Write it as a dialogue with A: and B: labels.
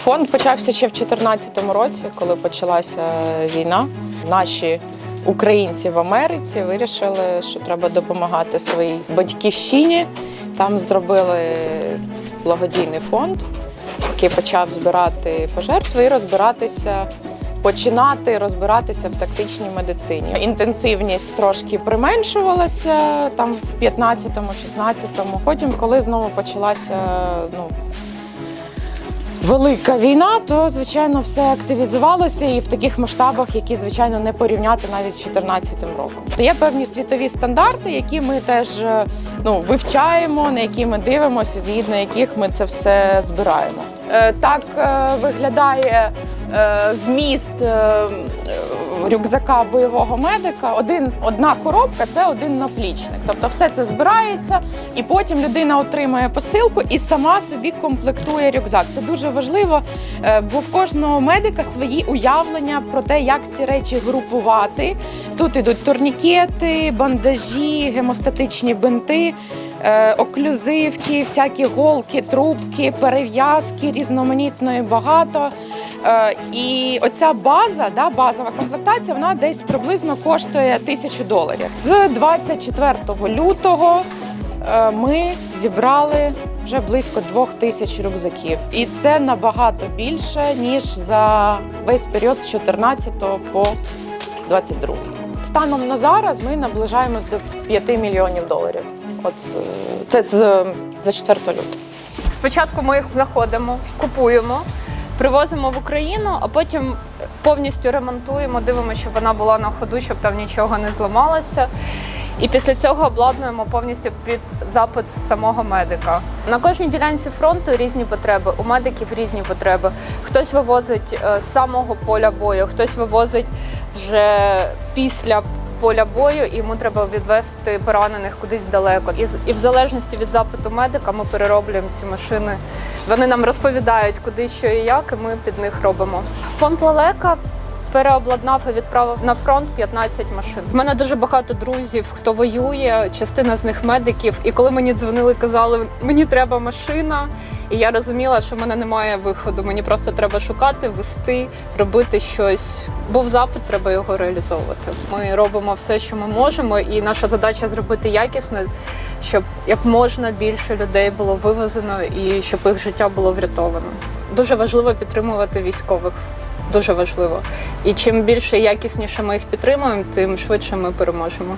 A: Фонд почався ще в 2014 році, коли почалася війна. Наші українці в Америці вирішили, що треба допомагати своїй батьківщині. Там зробили благодійний фонд, який почав збирати пожертви і розбиратися. Починати розбиратися в тактичній медицині. Інтенсивність трошки применшувалася там в 15-му, 16-му. Потім, коли знову почалася ну, велика війна, то звичайно все активізувалося і в таких масштабах, які звичайно не порівняти навіть з 2014 роком. То є певні світові стандарти, які ми теж е, ну, вивчаємо, на які ми дивимося, згідно яких ми це все збираємо. Е, Так е, виглядає вміст рюкзака бойового медика. Один одна коробка це один наплічник. Тобто, все це збирається, і потім людина отримує посилку і сама собі комплектує рюкзак. Це дуже важливо, е, бо в кожного медика свої уявлення про те, як ці речі групувати. Тут ідуть турнікети, бандажі, гемостатичні бинти. е, Оклюзивки, всякі голки, трубки, перев'язки, різноманітної багато. Е, І оця база, да, базова комплектація, вона десь приблизно коштує тисячу доларів. З 24 лютого е, ми зібрали вже близько двох тисяч рюкзаків, і це набагато більше ніж за весь період з 14 по 22. Станом на зараз ми наближаємось до 5 мільйонів доларів. От е, це з за 4 лютого.
B: Спочатку ми їх знаходимо, купуємо, привозимо в Україну, а потім повністю ремонтуємо, дивимося, щоб вона була на ходу, щоб там нічого не зламалося. І після цього обладнуємо повністю під запит самого медика. На кожній ділянці фронту різні потреби, у медиків різні потреби. Хтось вивозить е, з самого поля бою, хтось вивозить вже після поля бою, і йому треба відвести поранених кудись далеко. І, і в залежності від запиту медика ми перероблюємо ці машини. Вони нам розповідають, куди що і як, і ми під них робимо. Фонд лелека. Переобладнав і відправив на фронт 15 машин. У мене дуже багато друзів, хто воює, частина з них медиків. І коли мені дзвонили, казали, мені треба машина, і я розуміла, що в мене немає виходу. Мені просто треба шукати, вести, робити щось. Був запит, треба його реалізовувати. Ми робимо все, що ми можемо, і наша задача зробити якісно, щоб як можна більше людей було вивезено і щоб їх життя було врятовано. Дуже важливо підтримувати військових. Дуже важливо. І чим більше якісніше ми їх підтримуємо, тим швидше ми переможемо.